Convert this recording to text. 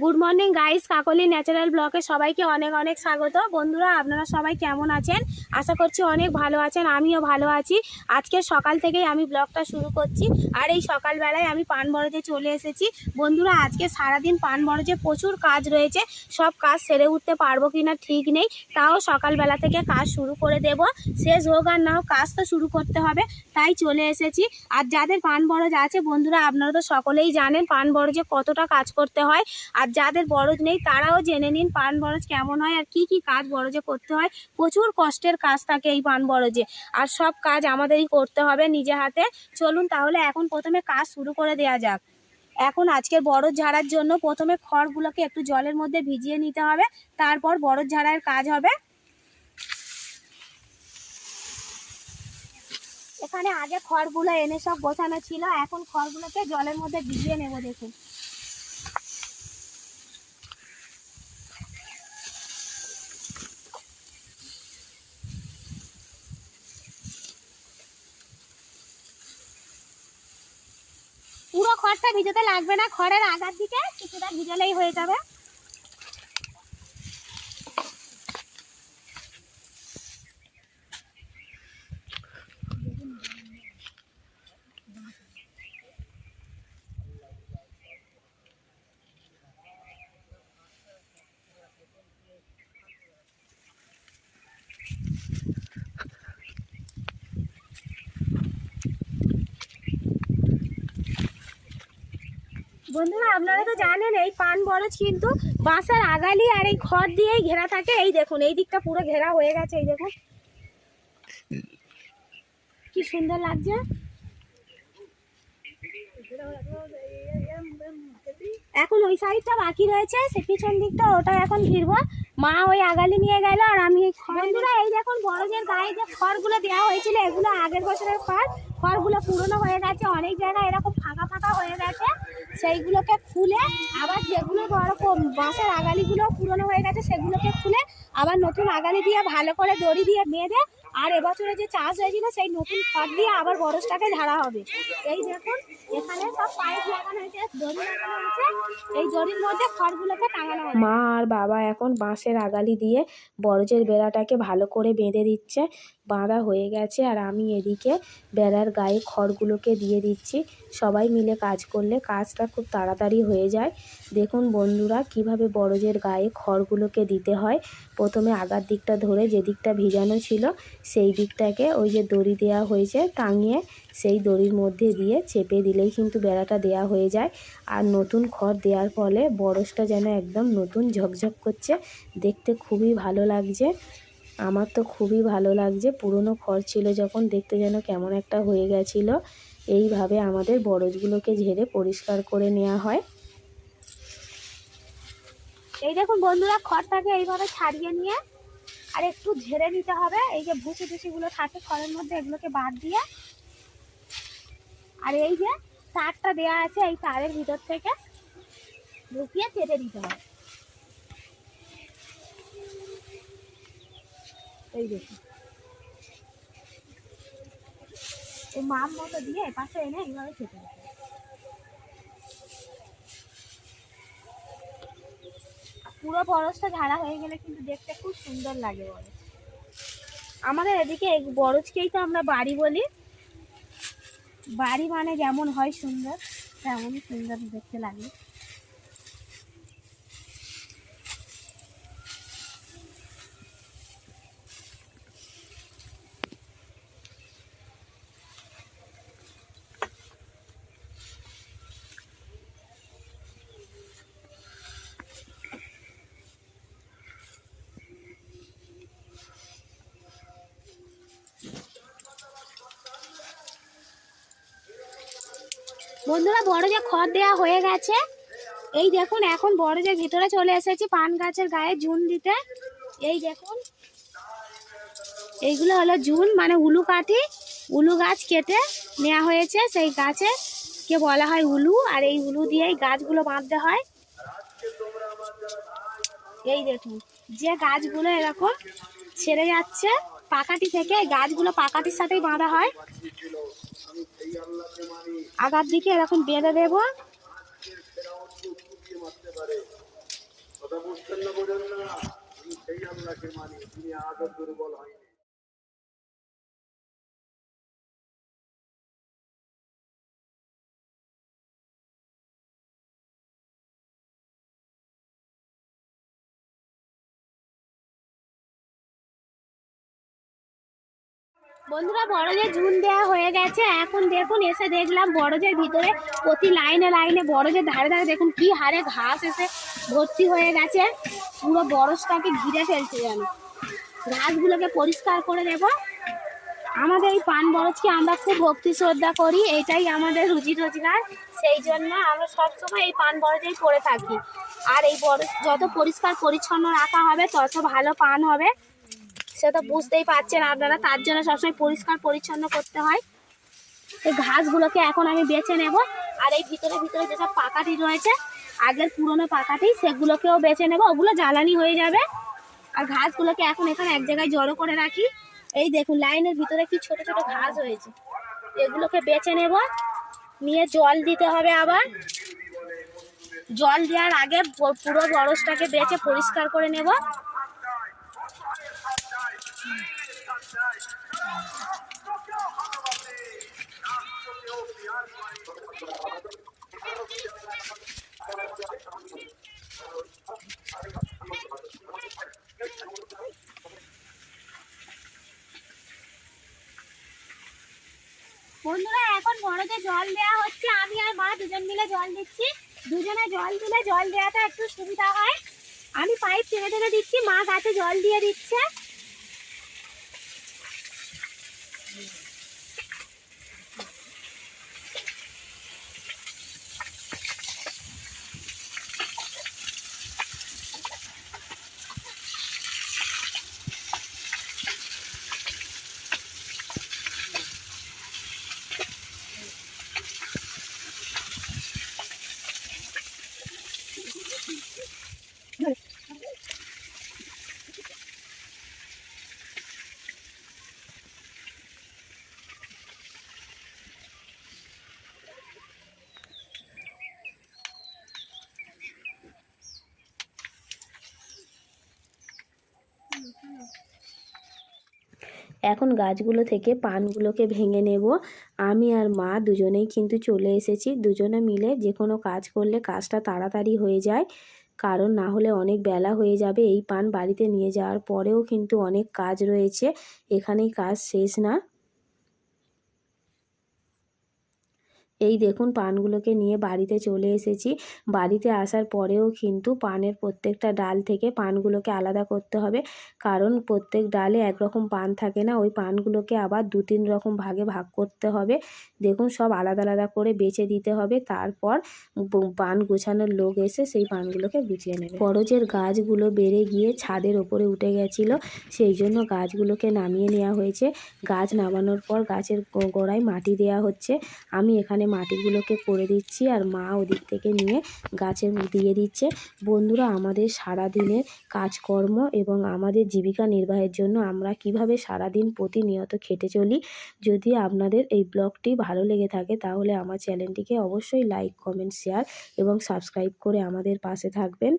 Good morning guys Kakoli natural ব্লকে সবাইকে অনেক অনেক স্বাগত। বন্ধুরা, আপনারা সবাই কেমন আছেন? আশা করছি অনেক ভালো আছেন, আমিও ভালো আছি। আজকে সকাল থেকেই আমি ব্লগটা শুরু করছি আর এই সকালবেলায় আমি পান বরজে চলে এসেছি। বন্ধুরা, আজকে সারাদিন পান বরজে প্রচুর কাজ রয়েছে। সব কাজ সেরে উঠতে পারব কি না ঠিক নেই। তাও সকালবেলা থেকে কাজ শুরু করে দেব। শেষ হোক আর না হোক, কাজ তো শুরু করতে হবে। তাই চলে এসেছি। আর যাদের পান বরজ আছে, বন্ধুরা, আপনারা তো সকলেই জানেন পান বরজে কতটা কাজ করতে হয়। আর যাদের বরজ নেই, তারাও জেনে নিন পান বরজ কেমন হয় আর কি কি কাজ বরজে করতে হয়। প্রচুর কষ্টের কাজ থাকে এই পান বরজে। আর সব কাজ আমাদেরই করতে হবে নিজে হাতে। চলুন তাহলে এখন প্রথমে কাজ শুরু করে দেওয়া যাক। এখন আজকের বরজ ঝাড়ার জন্য প্রথমে খড়গুলোকে একটু জলের মধ্যে ভিজিয়ে নিতে হবে। তারপর বরজ ঝাড়ার কাজ হবে। এখানে আগে খড়গুলো এনে সব গোছানো ছিল। এখন খড়গুলোকে জলের মধ্যে ভিজিয়ে নেব দেখুন। পুরো খড়টা ভিজাতে লাগবে না খড়ের আগার দিকে কিছুটা ভিজালেই হয়ে যাবে। বন্ধুরা, আপনারা তো জানেন, এই পান বরজ কিন্তু বাঁশের আগালি আর এই খড় দিয়েই ঘেরা থাকে। এই দেখুন, এই দিকটা পুরো ঘেরা হয়ে গেছে, এই দেখুন। কি সুন্দর লাগছে। এখন ওই সাইডটা বাকি রয়েছে, সে পিছন দিকটা, ওটা এখন ঘিরবো। মা ওই আগালি নিয়ে গেল, আর আমি বন্ধুরা, এই দেখুন, বরজের গায়ে যে খড়গুলো দেওয়া হয়েছিল, এগুলো আগের বছরের খড়। খড়গুলো পুরনো হয়ে গেছে, অনেক জায়গায় এরকম ফাঁকা ফাঁকা সেইগুলোকে খুলে আবার যেগুলো বড় কম- বাঁশের আগালিগুলো পুরনো হয়ে গেছে, সেগুলোকে খুলে আবার নতুন আগালি দিয়ে ভালো করে দড়ি দিয়ে বেঁধে আর এবছরে যে চাষ হয়েছিল, সেই নতুন খড় দিয়ে আবার বরসটাকে ঝাড়া হবে। এই দেখুন, এখানে সব পাইপ লাগানো হয়েছে, দড়ি লাগানো হয়েছে। এই দড়ির মধ্যে খড়গুলোকে টাঙানো হবে মা আর বাবা এখন বাঁশের আগালি দিয়ে বরজের বেড়াটাকে ভালো করে বেঁধে দিচ্ছে। বাঁধা হয়ে গেছে আর আমি এদিকে বেড়ার গায়ে খড়গুলোকে দিয়ে দিচ্ছি। সবাই মিলে কাজ করলে কাজটা খুব তাড়াতাড়ি হয়ে যায়। দেখুন বন্ধুরা, কীভাবে বড়জের গায়ে খড়গুলোকে দিতে হয়। প্রথমে আগার দিকটা ধরে যে দিকটা ভিজানো ছিল, সেই দিকটাকে ওই যে দড়ি দেওয়া হয়েছে টাঙিয়ে, সেই দড়ির মধ্যে দিয়ে চেপে দিলেই কিন্তু বেড়াটা দেওয়া হয়ে যায়। আর নতুন খড় দেওয়ার ফলে বরজটা যেন একদম নতুন ঝকঝক করছে। দেখতে খুবই ভালো লাগছে। আমার তো খুবই ভালো লাগছে। পুরনো খড় ছিল যখন, দেখতে যেন কেমন একটা হয়ে গেছিল। এইভাবে আমাদের বরজগুলোকে ঝেড়ে পরিষ্কার করে নেওয়া হয়। এই দেখুন বন্ধুরা, খড়টাকে এইভাবে ছাড়িয়ে নিয়ে, আর একটু ঝেড়ে নিতে হবে। এই যে ভুসি টুসিগুলো থাকে খড়ের মধ্যে, এগুলোকে বাদ দিয়ে। আর এই যে তারটা দেওয়া আছে এই তারের ভিতর থেকে ঢুকিয়ে কেটে দিতে হবে। এই দেখুন এই মাপ মতো দিয়ে পাশে এনে এইভাবে খেতে হবে। পুরো বরজটা ঝাড়া হয়ে গেলে কিন্তু দেখতে খুব সুন্দর লাগে বরজ আমাদের এদিকে বরজকেই তো আমরা বাড়ি বলি। বাড়ি মানে যেমন হয় সুন্দর, তেমনই সুন্দর দেখতে লাগে। বন্ধুরা, বড় যে খড় দেওয়া হয়ে গেছে, এই দেখুন, এখন বড় যে ভিতরে চলে এসেছি পান গাছের গায়ে জুন দিতে। এই দেখুন, এইগুলো হলো জুন মানে উলু কাঠি। উলু গাছ কেটে নেওয়া হয়েছে, সেই গাছে কে বলা হয় উলু, আর এই উলু দিয়েই গাছগুলো বাঁধতে হয়। এই দেখুন, যে গাছগুলো এরকম ছেড়ে যাচ্ছে, পাকাটি থেকে গাছগুলো পাকাটির সাথেই বাঁধা হয়। আগার দিকে এরকম বেঁধে দেব। বুঝতেন না বোঝেন না? সেই আল্লাহকে মানি তিনি আজও দুর্বল হয়নি। বন্ধুরা বড়দের ঝুল দেওয়া হয়ে গেছে, এখন দেখুন এসে দেখলাম বড়দের ভিতরে প্রতি লাইনে লাইনে বড়দের ধারে ধারে দেখুন কি হারে ঘাস এসে ভর্তি হয়ে গেছে। পুরো বরসটাকে ঘিরে ফেলছে যেন। ঘাসগুলোকে পরিষ্কার করে দেব আমাদের এই পান বরজকে আমরা খুব ভক্তি শ্রদ্ধা করি, এটাই আমাদের রুজি রোজগার। সেই জন্য আমরা সবসময় এই পান বরজেই করে থাকি। আর এই বরজ যত পরিষ্কার পরিচ্ছন্ন রাখা হবে, তত ভালো পান হবে। সে তো বুঝতেই পারছেন আপনারা, তার জন্য সবসময় পরিষ্কার পরিচ্ছন্ন করতে হয়। এই ঘাসগুলোকে এখন আমি বেছে নেব, আর এই ভিতরে ভিতরে যেসব পাকাটি রয়েছে, আগের পুরনো পাকাটি, সেগুলোকেও বেছে নেব, ওগুলো জ্বালানি হয়ে যাবে। আর ঘাসগুলোকে এখন এখানে এক জায়গায় জড়ো করে রাখি। এই দেখুন, লাইনের ভিতরে কি ছোট ছোট ঘাস হয়েছে। এগুলোকে বেছে নেব। নিয়ে জল দিতে হবে আবার। জল দেওয়ার আগে পুরো বরসটাকে বেছে পরিষ্কার করে নেব। বন্ধুরা, এখন বড়দের জল দেওয়া হচ্ছে। আমি আর মা দুজন মিলে জল দিচ্ছি। দুজনে জল দিলে জল দেওয়াটা একটু সুবিধা হয়। আমি পাইপ টেনে টেনে দিচ্ছি, মা গাছে জল দিয়ে দিচ্ছে। Mm-hmm. এখন গাছগুলো থেকে পানগুলোকে ভেঙে নেব। আমি আর মা দুজনেই কিন্তু চলে এসেছি। দুজনে মিলে যে কোনো কাজ করলে কাজটা তাড়াতাড়ি হয়ে যায়। কারণ না হলে অনেক বেলা হয়ে যাবে এই পান বাড়িতে নিয়ে যাওয়ার পরেও কিন্তু অনেক কাজ রয়েছে। এখানেই কাজ শেষ না। এই দেখুন, পানগুলোকে নিয়ে বাড়িতে চলে এসেছি। বাড়িতে আসার পরেও কিন্তু পানের প্রত্যেকটা ডাল থেকে পানগুলোকে আলাদা করতে হবে। কারণ প্রত্যেক ডালে একরকম পান থাকে না, ওই পানগুলোকে আবার দু তিন রকম ভাগে ভাগ করতে হবে। দেখুন, সব আলাদা আলাদা করে বেছে দিতে হবে। তারপর পান গোছানোর লোক এসে সেই পানগুলোকে গুছিয়ে নেবে। বরজের গাছগুলো বেড়ে গিয়ে ছাদের ওপরে উঠে গেছিল। সেই জন্য গাছগুলোকে নামিয়ে নেওয়া হয়েছে। গাছ নামানোর পর গাছের গোড়ায় মাটি দেওয়া হচ্ছে। আমি এখানে মাটিগুলোকে করে দিচ্ছি আর মা ওদিক থেকে নিয়ে গাছে দিয়ে দিচ্ছে। বন্ধুরা, আমাদের সারা দিনের কাজকর্ম এবং আমাদের জীবিকা নির্বাহের জন্য আমরা কীভাবে সারাদিন প্রতিনিয়ত খেটে চলি, যদি আপনাদের এই ব্লগটি ভালো লেগে থাকে তাহলে আমার চ্যানেলটিকে অবশ্যই লাইক, কমেন্ট, শেয়ার এবং সাবস্ক্রাইব করে আমাদের পাশে থাকবেন।